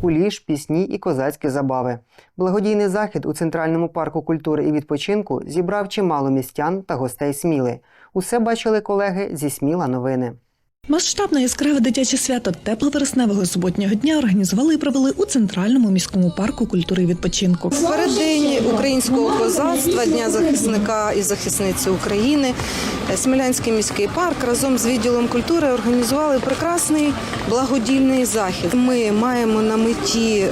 куліш, пісні і козацькі забави. Благодійний захід у Центральному парку культури і відпочинку зібрав чимало містян та гостей Сміли. Усе бачили колеги зі Сміла новини. Масштабне яскраве дитяче свято тепловересневого суботнього дня організували і провели у центральному міському парку культури і відпочинку. Переддень українського козацтва, Дня захисника і захисниці України, е, Смілянський міський парк разом з відділом культури організували прекрасний благодійний захід. Ми маємо на меті е,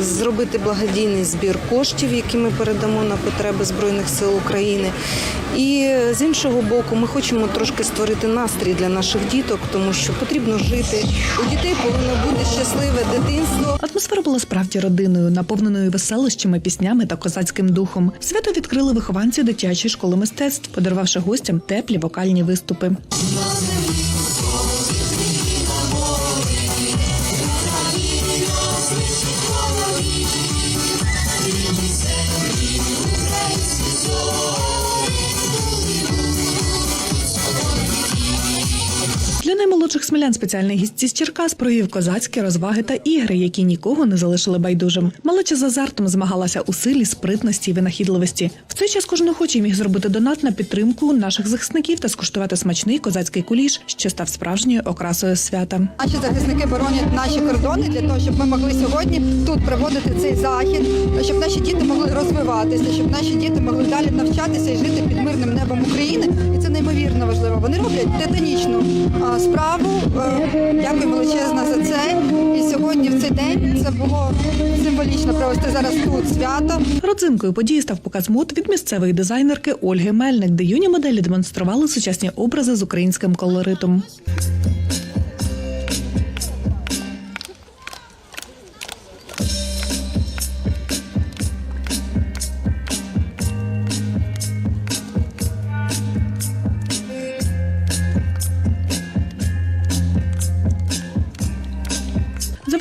зробити благодійний збір коштів, які ми передамо на потреби Збройних сил України. І е, з іншого боку, ми хочемо трошки створити настрій для наших діток, тому що потрібно жити. У дітей повинно бути щасливе дитинство. Атмосфера була справді родиною, наповненою веселощами, піснями та козацьким духом. Свято відкрили вихованці дитячої школи мистецтв, подарувавши гостям теплі вокальні виступи. Для наймолодших смілян спеціальний гість із Черкас провів козацькі розваги та ігри, які нікого не залишили байдужим. Малеча з азартом змагалася у силі, спритності і винахідливості. В цей час кожен охочий міг зробити донат на підтримку наших захисників та скуштувати смачний козацький куліш, що став справжньою окрасою свята. Наші захисники боронять наші кордони для того, щоб ми могли сьогодні тут проводити цей захід, щоб наші діти могли розвиватися, щоб наші діти могли далі навчатися і жити під мирним небом України. І це неймовірно важливо. Вони роблять титанічну справу. Е, Дякую величезно за це. І сьогодні в цей день це було символічно провести зараз тут свято. Родзинкою події став показ мод від місцевої дизайнерки Ольги Мельник, де юні моделі демонстрували сучасні образи з українським колоритом.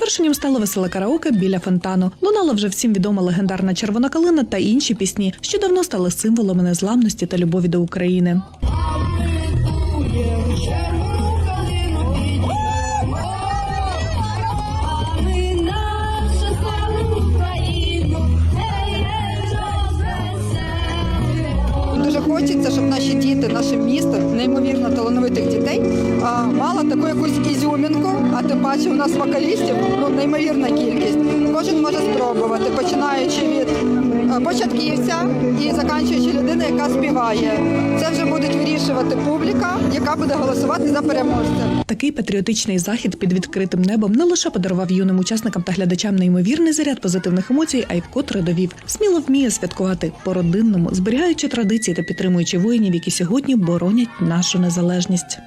Завершенням стало веселе караоке біля фонтану. Лунала вже всім відома легендарна червона калина та інші пісні, що давно стали символами незламності та любові до України. Дуже хочеться, щоб наші діти, наше місто, неймовірно талановитих дітей, мало таку якусь ізюмінку, а тим паче у нас вокалістів ну, неймовірна кількість. Кожен може спробувати, починаючи початківця і заканчуючи людини, яка співає. Це вже будуть вирішувати публіка, яка буде голосувати за переможця. Такий патріотичний захід під відкритим небом не лише подарував юним учасникам та глядачам неймовірний заряд позитивних емоцій, а й вкотре довів. Сміло вміє святкувати по-родинному, зберігаючи традиції та підтримуючи воїнів, які сьогодні боронять нашу незалежність.